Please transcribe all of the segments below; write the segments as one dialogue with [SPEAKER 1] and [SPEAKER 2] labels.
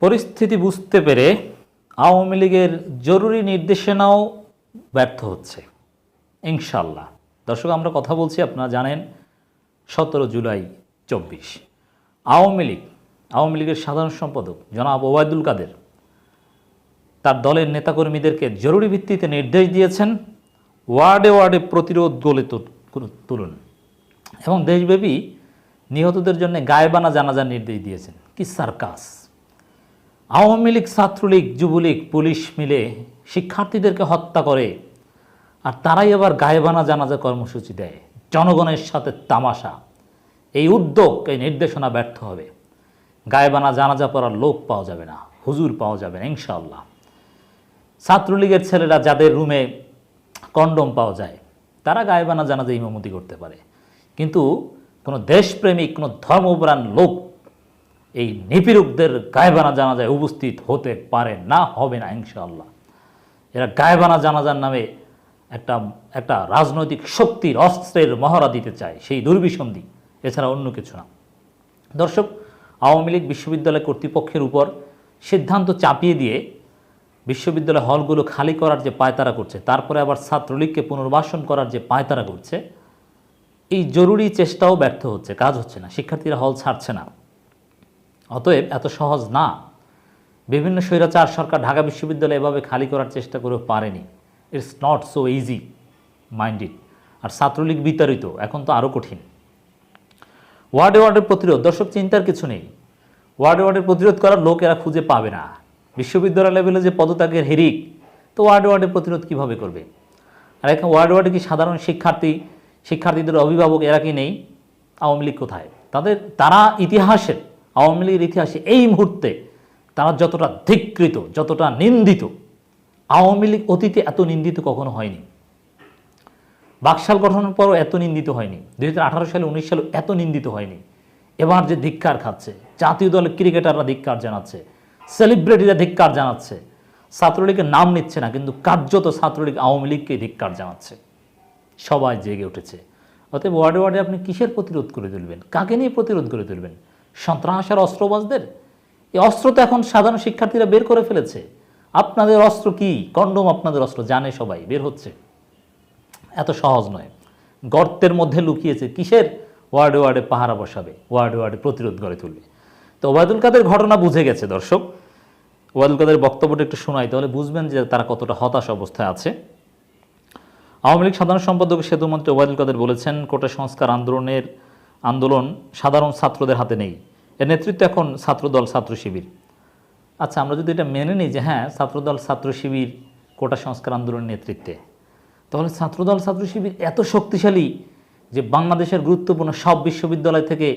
[SPEAKER 1] পরিস্থিতি বুঝতে পেরে আওয়ামী লীগের জরুরি নির্দেশনাও ব্যর্থ হচ্ছে ইনশাল্লাহ দর্শক, আমরা কথা বলছি, আপনারা জানেন, সতেরো জুলাই চব্বিশ। আওয়ামী লীগ, আওয়ামী লীগের সাধারণ সম্পাদক জনাব ওবায়দুল কাদের তার দলের নেতাকর্মীদেরকে জরুরি ভিত্তিতে নির্দেশ দিয়েছেন, ওয়ার্ডে ওয়ার্ডে প্রতিরোধ তু- তুলুন। এবং দেশব্যাপী নিহতদের জন্য গায়েবানা জানাজার নির্দেশ দিয়েছেন, কি সার্কাস। আওয়ামী লীগ, ছাত্রলীগ, যুবলীগ, পুলিশ মিলে শিক্ষার্থীদেরকে হত্যা করে, আর তারাই আবার গায়েবানা জানাজা কর্মসূচি দেয়। জনগণের সাথে তামাশা। এই উদ্যোগ, এই নির্দেশনা ব্যর্থ হবে। গায়েবানা জানাজা পড়ার লোক পাওয়া যাবে না, হুজুর পাওয়া যাবে না, ইনশাআল্লাহ। ছাত্রলীগের ছেলেরা যাদের রুমে কন্ডম পাওয়া যায়, তারা গায়েবানা জানাজা ইমামতি করতে পারে। কিন্তু কোনো দেশপ্রেমিক, কোনো ধর্মপ্রাণ লোক এই নিপীড়কদের গায়েবানা জানাজায় উপস্থিত হতে পারে না, হবে না, ইনশাআল্লাহ। এরা গায়েবানা জানাজার নামে একটা একটা রাজনৈতিক শক্তির অস্ত্রের মহড়া দিতে চায়, সেই দুর্বিসন্ধি। এছাড়া অন্য কিছু না। দর্শক, আওয়ামী লীগ বিশ্ববিদ্যালয় কর্তৃপক্ষের উপর সিদ্ধান্ত চাপিয়ে দিয়ে বিশ্ববিদ্যালয় হলগুলো খালি করার যে পায়তারা করছে, তারপরে আবার ছাত্রলীগকে পুনর্বাসন করার যে পায়তারা করছে, এই জরুরি চেষ্টাও ব্যর্থ হচ্ছে, কাজ হচ্ছে না, শিক্ষার্থীরা হল ছাড়ছে না। অতএব এত সহজ না। বিভিন্ন স্বৈরাচার সরকার ঢাকা বিশ্ববিদ্যালয় এভাবে খালি করার চেষ্টা করেও পারেনি। It's not so easy minded আর ছাত্রলীগ বিতাড়িত, এখন তো আরও কঠিন। ওয়ার্ডে ওয়ার্ডের প্রতিরোধ, দর্শক চিন্তার কিছু নেই। ওয়ার্ডে ওয়ার্ডের প্রতিরোধ করার লোক এরা খুঁজে পাবে না। বিশ্ববিদ্যালয় লেভেলে যে পদত্যাগের হেরিক, তো ওয়ার্ডে ওয়ার্ডের প্রতিরোধ কীভাবে করবে? আর এখন ওয়ার্ডে ওয়ার্ডে কি সাধারণ শিক্ষার্থী, শিক্ষার্থীদের অভিভাবক এরা কি নেই? আওয়ামী লীগ কোথায়? তাদের, তারা ইতিহাসের আওয়ামী লীগের ইতিহাসে এই মুহূর্তে তারা যতটা ধিকৃত, যতটা নিন্দিত, আওয়ামী লীগ অতীতে এত নিন্দিত কখনো হয়নি। বাকশাল গঠনের পরও এত নিন্দিত হয়নি। দুই হাজার আঠারো সালে, উনিশ সালে এত নিন্দিত হয়নি। এবার যে ধিক্কার খাচ্ছে, জাতীয় দলের ক্রিকেটাররা ধিক্কার জানাচ্ছে সেলিব্রিটিরা ধিক্কার জানাচ্ছে, ছাত্রলীগের নাম নিচ্ছে না, কিন্তু কার্যত ছাত্রলীগ আওয়ামী লীগকে ধিক্কার জানাচ্ছে। সবাই জেগে উঠেছে। অতএব ওয়ার্ডে ওয়ার্ডে আপনি কিসের প্রতিরোধ করে তুলবেন? কাকে নিয়ে প্রতিরোধ করে তুলবেন? সন্ত্রাস আর অস্ত্রবাজদের? এই অস্ত্র তো এখন সাধারণ শিক্ষার্থীরা বের করে ফেলেছে। আপনাদের অস্ত্র কি? কন্ডম আপনাদের অস্ত্র, জানে সবাই, বের হচ্ছে। এত সহজ নয়। গর্তের মধ্যে লুকিয়েছে কিসের? ওয়ার্ডে ওয়ার্ডে পাহারা বসাবে, ওয়ার্ডে ওয়ার্ডে প্রতিরোধ গড়ে তুলবে। তো ওবায়দুল কাদের ঘটনা বুঝে গেছে, দর্শক। ওবায়দুল কাদের বক্তব্যটা একটু শোনাই, তাহলে বুঝবেন যে তারা কতটা হতাশ অবস্থায় আছে। আওয়ামী লীগ সাধারণ সম্পাদক সেতুমন্ত্রী ওবায়দুল কাদের বলেছেন, কোটা সংস্কার আন্দোলনের আন্দোলন সাধারণ ছাত্রদের হাতে নেই। এর নেতৃত্ব এখন ছাত্রদল, ছাত্র শিবির। আচ্ছা আমরা যদি এটা মেনে নিই যে হ্যাঁ ছাত্রদল, ছাত্র শিবির, কোটা সংস্কার আন্দোলনের নেতৃত্বে। তাহলে ছাত্রদল, ছাত্র শিবির এত শক্তিশালী যে বাংলাদেশের গুরুত্বপূর্ণ সব বিশ্ববিদ্যালয় থেকে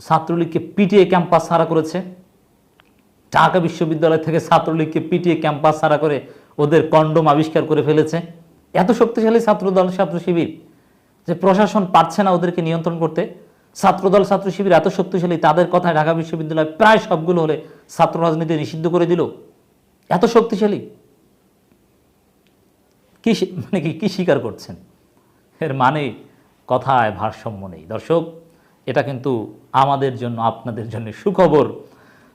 [SPEAKER 1] ছাত্রলীগকে পিটিয়ে ক্যাম্পাস ছাড়া করেছে। ঢাকা বিশ্ববিদ্যালয় থেকে ছাত্রলীগকে পিটিয়ে ক্যাম্পাস ছাড়া করে ওদের কন্ডম আবিষ্কার করে ফেলেছে। এত শক্তিশালী ছাত্রদল, ছাত্র শিবির। যে প্রশাসন পারছে না ওদেরকে নিয়ন্ত্রণ করতে, ছাত্রদল, ছাত্র শিবির এত শক্তিশালী, তাদের কথায় ঢাকা বিশ্ববিদ্যালয় প্রায় সবগুলো হলে ছাত্র রাজনীতি নিষিদ্ধ করে দিল। এত শক্তিশালী। কি মানে কি কি স্বীকার করছেন? এর মানে কথায় ভারসাম্য নেই। দর্শক, এটা কিন্তু আমাদের জন্য, আপনাদের জন্য সুখবর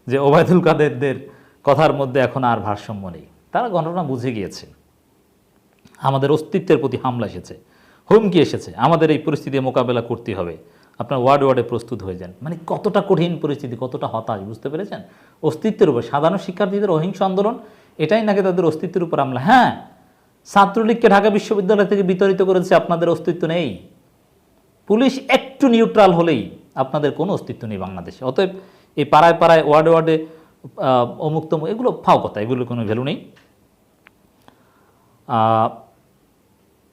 [SPEAKER 1] যে ওবায়দুল কাদেরদের কথার মধ্যে এখন আর ভারসাম্য নেই। তারা ঘটনা বুঝে গিয়েছে। আমাদের অস্তিত্বের প্রতি হামলা এসেছে। হুমকি এসেছে। আমাদের এই পরিস্থিতি মোকাবেলা করতে হবে। আপনার ওয়ার্ড ওয়ার্ডে প্রস্তুত হয়ে যান। মানে কতটা কঠিন পরিস্থিতি কতটা হতাশ বুঝতে পেরেছেন? অস্তিত্বের উপর সাধারণ শিক্ষার্থীদের অহিংস আন্দোলন এটাই নাকি তাদের অস্তিত্বের উপর হামলা? হ্যাঁ ছাত্রলীগকে ঢাকা বিশ্ববিদ্যালয় থেকে বিতরিত করেছে আপনাদের অস্তিত্ব নেই। পুলিশ একটু নিউট্রাল হলেই আপনাদের কোনো অস্তিত্ব নেই বাংলাদেশে। অতএব এই পাড়ায় পাড়ায় ওয়ার্ডে ওয়ার্ডে আহ, অমুক তমুক এগুলো ফাও কথা এগুলোর কোনো ভ্যালু নেই।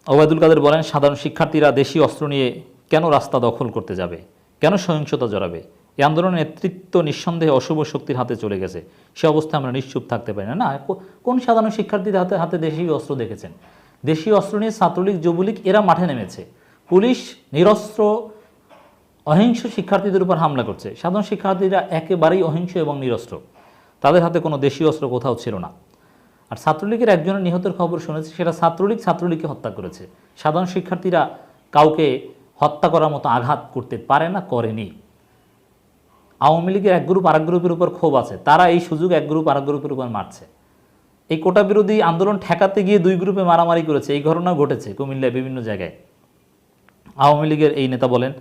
[SPEAKER 1] ওবায়দুল কাদের বলেন, সাধারণ শিক্ষার্থীরা দেশীয় অস্ত্র নিয়ে কেন রাস্তা দখল করতে যাবে? কেন সহিংসতা জড়াবে? এই আন্দোলনের নেতৃত্ব নিঃসন্দেহে অশুভ শক্তির হাতে চলে গেছে। সে অবস্থায় আমরা নিশ্চুপ থাকতে পারি না। না কোন সাধারণ শিক্ষার্থীদের হাতে হাতে দেশীয় অস্ত্র দেখেছেন? দেশীয় অস্ত্র নিয়ে ছাত্রলীগ, যুবলীগ, এরা মাঠে নেমেছে। পুলিশ, নিরস্ত্র, অহিংস শিক্ষার্থীদের উপর হামলা করছে। সাধারণ শিক্ষার্থীরা একেবারেই অহিংস এবং নিরস্ত্র। তাদের হাতে কোনো দেশীয় অস্ত্র কোথাও ছিল না। আর ছাত্রলীগের একজনের নিহতের খবর শুনেছি, সেটা ছাত্রলীগ ছাত্রলীগকে হত্যা করেছে। সাধারণ শিক্ষার্থীরা কাউকে হত্যা করার মতো আঘাত করতে পারে না, করেনি। আওয়ামী লীগের এক গ্রুপ আরেক গ্রুপের উপর ক্ষোভ আছে। তারা এই সুযোগ এক গ্রুপ আরেক গ্রুপের উপর মারছে। এই কোটা বিরোধী আন্দোলন ঠেকাতে গিয়ে দুই গ্রুপে মারামারি করেছে। এই ঘটনা ঘটেছে কুমিল্লায় বিভিন্ন জায়গায়। আওয়ামী লীগের এই নেতা বলেন,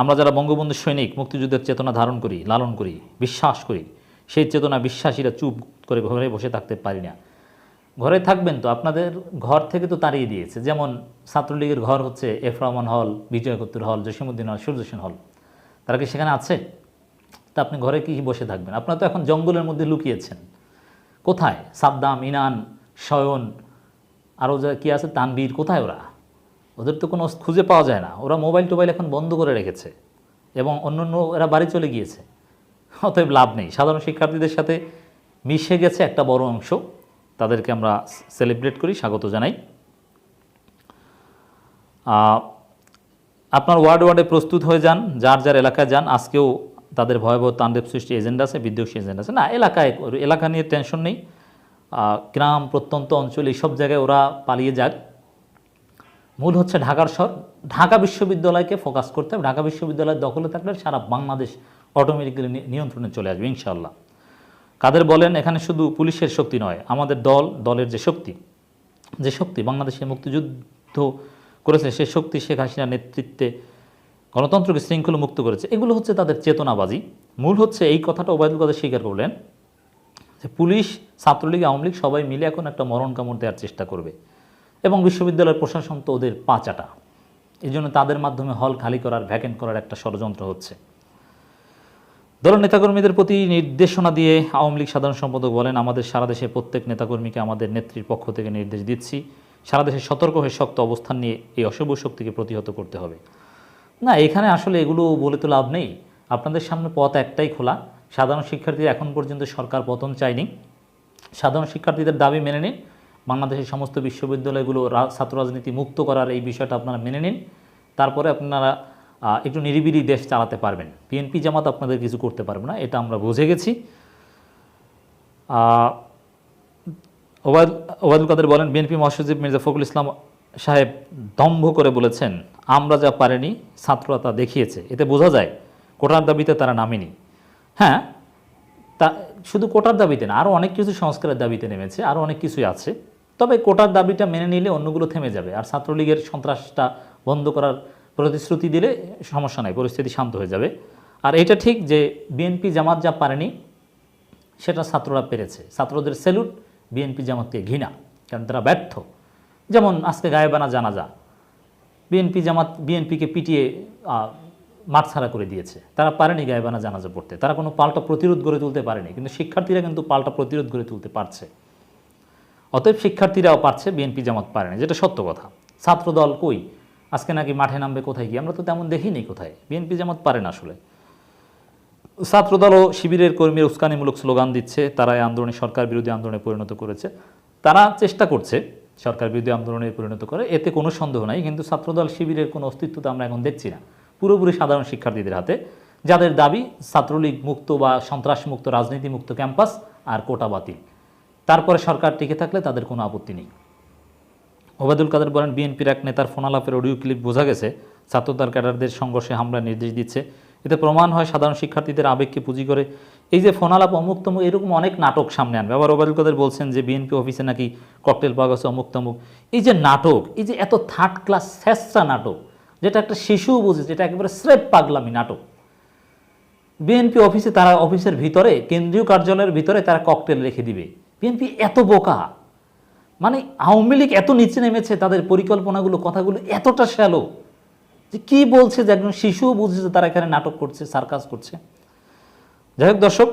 [SPEAKER 1] আমরা যারা বঙ্গবন্ধু সৈনিক, মুক্তিযুদ্ধের চেতনা ধারণ করি, লালন করি, বিশ্বাস করি, সেই চেতনা বিশ্বাসীরা চুপ করে ঘরে বসে থাকতে পারি না। ঘরে থাকবেন তো, আপনাদের ঘর থেকে তো তাড়িয়ে দিয়েছে। যেমন ছাত্রলীগের ঘর হচ্ছে এফ রহমান হল, বিজয় কত্তুর হল, জসীমউদ্দিন হল, সূর্যসেন হল। তারা কি সেখানে আছে? তা আপনি ঘরে কি বসে থাকবেন? আপনারা তো এখন জঙ্গলের মধ্যে লুকিয়েছেন। কোথায়? সাদ্দাম, ইনান, শয়ন আরও যা কী আছে? তানবীর কোথায় ওরা? ওদের তো কোনো খুঁজে পাওয়া যায় না। ওরা মোবাইল টোবাইল এখন বন্ধ করে রেখেছে এবং অন্য অন্য এরা বাড়ি চলে গিয়েছে। অতএব লাভ নেই। সাধারণ শিক্ষার্থীদের সাথে মিশে গেছে একটা বড় অংশ। তাদেরকে আমরা সেলিব্রেট করি, স্বাগত জানাই। আপনার ওয়ার্ড ওয়ার্ডে প্রস্তুত হয়ে যান, যার যার এলাকায় যান, আজকেও তাদের ভয়াবহ তাণ্ডব সৃষ্টি এজেন্ডা আছে, বিদ্বেষী এজেন্ডা আছে। না, এলাকায়, এলাকা নিয়ে টেনশন নেই। গ্রাম, প্রত্যন্ত অঞ্চল, এইসব জায়গায় ওরা পালিয়ে যাক। মূল হচ্ছে ঢাকার শহর। ঢাকা বিশ্ববিদ্যালয়কে ফোকাস করতে হবে। ঢাকা বিশ্ববিদ্যালয় দখলে থাকলে সারা বাংলাদেশ অটোমেটিক্যালি নিয়ন্ত্রণে চলে আসবে ইনশাল্লাহ কাদের বলেন, এখানে শুধু পুলিশের শক্তি নয়, আমাদের দল, দলের যে শক্তি যে শক্তি বাংলাদেশে মুক্তিযুদ্ধ করেছে, সে শক্তি শেখ হাসিনার নেতৃত্বে গণতন্ত্রকে শৃঙ্খলা মুক্ত করেছে। এগুলো হচ্ছে তাদের চেতনাবাজি। মূল হচ্ছে এই কথাটা ওবায়দুল কাদের স্বীকার করলেন যে পুলিশ, ছাত্রলীগ, আওয়ামী লীগ সবাই মিলে এখন একটা মরণ কামড় দেওয়ার চেষ্টা করবে এবং বিশ্ববিদ্যালয়ের প্রশাসন তো ওদের পাঁচাটা। এই জন্য তাদের মাধ্যমে হল খালি করার, ভ্যাকেন্ট করার একটা ষড়যন্ত্র হচ্ছে। দলের নেতাকর্মীদের প্রতি নির্দেশনা দিয়ে আওয়ামী লীগ সাধারণ সম্পাদক বলেন, আমাদের সারা দেশের প্রত্যেক নেতাকর্মীকে আমাদের নেত্রীর পক্ষ থেকে নির্দেশ দিচ্ছি। সারা দেশে সতর্ক হয়ে শক্ত অবস্থান নিয়ে এই অশুভ শক্তিকে প্রতিহত করতে হবে। না, এখানে আসলে এগুলো বলে তো লাভ নেই। আপনাদের সামনে পথ একটাই খোলা। সাধারণ শিক্ষার্থীরা এখন পর্যন্ত সরকার পতন চায়নি। সাধারণ শিক্ষার্থীদের দাবি মেনে নিন। বাংলাদেশের সমস্ত বিশ্ববিদ্যালয়গুলো ছাত্র রাজনীতি মুক্ত করার এই বিষয়টা আপনারা মেনে নিন। তারপরে আপনারা একটু নিরিবিলি দেশ চালাতে পারবেন। বিএনপি জামাত আপনাদের কিছু করতে পারবে না, এটা আমরা বুঝে গেছি। ওবায়দুল কাদের বলেন, বিএনপি মহাসচিব মির্জা ফখরুল ইসলাম সাহেব দম্ভ করে বলেছেন, আমরা যা পারেনি, ছাত্ররা তা দেখিয়েছে। এতে বোঝা যায়, কোটার দাবিতে তারা নামেনি। হ্যাঁ তা শুধু কোটার দাবিতে না আরও অনেক কিছু সংস্কারের দাবিতে নেমেছে আরও অনেক কিছুই আছে। তবে কোটার দাবিটা মেনে নিলে অন্যগুলো থেমে যাবে, আর ছাত্রলীগের সন্ত্রাসটা বন্ধ করার প্রতিশ্রুতি দিলে সমস্যা নাই পরিস্থিতি শান্ত হয়ে যাবে। আর এটা ঠিক যে বিএনপি জামাত যা পারেনি সেটা ছাত্ররা পেরেছে। ছাত্রদের স্যালুট বিএনপি জামাতকে ঘৃণা কারণ তারা ব্যর্থ। যেমন আজকে গায়েবানা জানাজা বিএনপি জামাত বিএনপিকে পিটিয়ে আহ, মাঠ ছাড়া করে দিয়েছে। তারা পারেনি গায়েবানা জানাজা পড়তে। তারা কোনো পাল্টা প্রতিরোধ গড়ে তুলতে পারেনি কিন্তু শিক্ষার্থীরা কিন্তু পাল্টা প্রতিরোধ গড়ে তুলতে পারছে। অতএব শিক্ষার্থীরাও পারছে বিএনপি জামাত পারেনি যেটা সত্য কথা। ছাত্রদল কই? আজকে নাকি মাঠে নামবে কোথায় গিয়ে? আমরা তো তেমন দেখিনি কোথায়। বিএনপি জামাত পারে না আসলে। ছাত্রদল ও শিবিরের কর্মীর উস্কানিমূলক স্লোগান দিচ্ছে তারা এই আন্দোলনে, সরকার বিরোধী আন্দোলনে পরিণত করেছে। তারা চেষ্টা করছে সরকার বিরোধী আন্দোলনে পরিণত করে, এতে কোনো সন্দেহ নাই, কিন্তু ছাত্রদল শিবিরের কোনো অস্তিত্ব তো আমরা এখন দেখছি না। পুরোপুরি সাধারণ শিক্ষার্থীদের হাতে। যাদের দাবি, ছাত্রলীগ মুক্ত বা সন্ত্রাস মুক্ত রাজনীতি মুক্ত ক্যাম্পাস আর কোটা বাতিল। তারপরে সরকার টিকে থাকলে তাদের কোনো আপত্তি নেই। ওবায়দুল কাদের বলেন, বিএনপির এক নেতার ফোনালাপের অডিও ক্লিপ বোঝা গেছে ছাত্রদার ক্যাডারদের সংঘর্ষে হামলার নির্দেশ দিচ্ছে। এতে প্রমাণ হয় সাধারণ শিক্ষার্থীদের আবেগকে পুঁজি করে। এই যে ফোনালাপ অমুক তমুক, এরকম অনেক নাটক সামনে আনবে। আবার ওবায়দুল কাদের বলছেন যে, বিএনপি অফিসে নাকি ককটেল পাওয়া গেছে অমুক তমুক। এই যে নাটক, এই যে এত থার্ড ক্লাস শেষরা নাটক, যেটা একটা শিশুও বুঝে, যেটা একেবারে স্রেপ পাগলামি নাটক। বিএনপি অফিসে তারা, অফিসের ভিতরে, কেন্দ্রীয় কার্যালয়ের ভিতরে তারা ককটেল রেখে দিবে। বিএনপি এত বোকা। মানে আওয়ামী লীগ এত নিচে নেমেছে, তাদের পরিকল্পনাগুলো, কথাগুলো এতটা শ্যালো যে কি বলছে যে একজন শিশুও বুঝছে যে তারা এখানে নাটক করছে সার্কাস করছে। যাই হোক দর্শক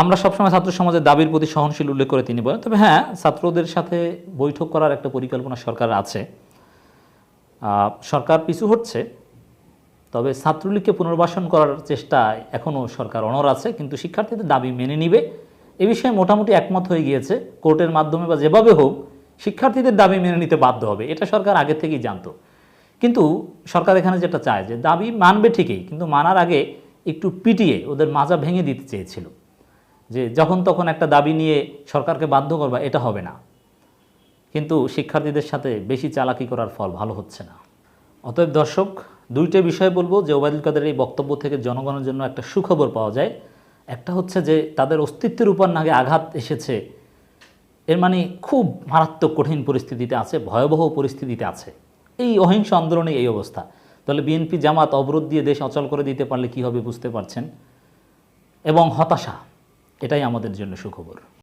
[SPEAKER 1] আমরা সবসময় ছাত্র সমাজের দাবির প্রতি সহনশীল উল্লেখ করে তিনি বলেন। তবে হ্যাঁ ছাত্রদের সাথে বৈঠক করার একটা পরিকল্পনা সরকার আছে। সরকার পিছু হচ্ছে তবে ছাত্রলীগকে পুনর্বাসন করার চেষ্টায় এখনও সরকার অনর আছে, কিন্তু শিক্ষার্থীদের দাবি মেনে নিবে। এ বিষয়ে মোটামুটি একমত হয়ে গিয়েছে কোর্টের মাধ্যমে বা যেভাবে হোক শিক্ষার্থীদের দাবি মেনে নিতে বাধ্য হবে। এটা সরকার আগে থেকেই জানতো। কিন্তু সরকার এখানে যেটা চায় যে দাবি মানবে ঠিকই, কিন্তু মানার আগে একটু পিটিয়ে ওদের মাজা ভেঙে দিতে চেয়েছিল যে যখন তখন একটা দাবি নিয়ে সরকারকে বাধ্য করবা, এটা হবে না। কিন্তু শিক্ষার্থীদের সাথে বেশি চালাকি করার ফল ভালো হচ্ছে না। অতএব দর্শক, দুইটা বিষয় বলব যে ওবায়দুল কাদের এই বক্তব্য থেকে জনগণের জন্য একটা সুখবর পাওয়া যায়। একটা হচ্ছে যে তাদের অস্তিত্বের উপর নাগে আঘাত এসেছে। এর মানে খুব মারাত্মক কঠিন পরিস্থিতিতে আছে, ভয়াবহ পরিস্থিতিতে আছে। এই অহিংস আন্দোলনে এই অবস্থা। তাহলে বিএনপি জামাত অবরোধ দিয়ে দেশ অচল করে দিতে পারলে কী হবে বুঝতে পারছেন? এবং হতাশা, এটাই আমাদের জন্য সুখবর।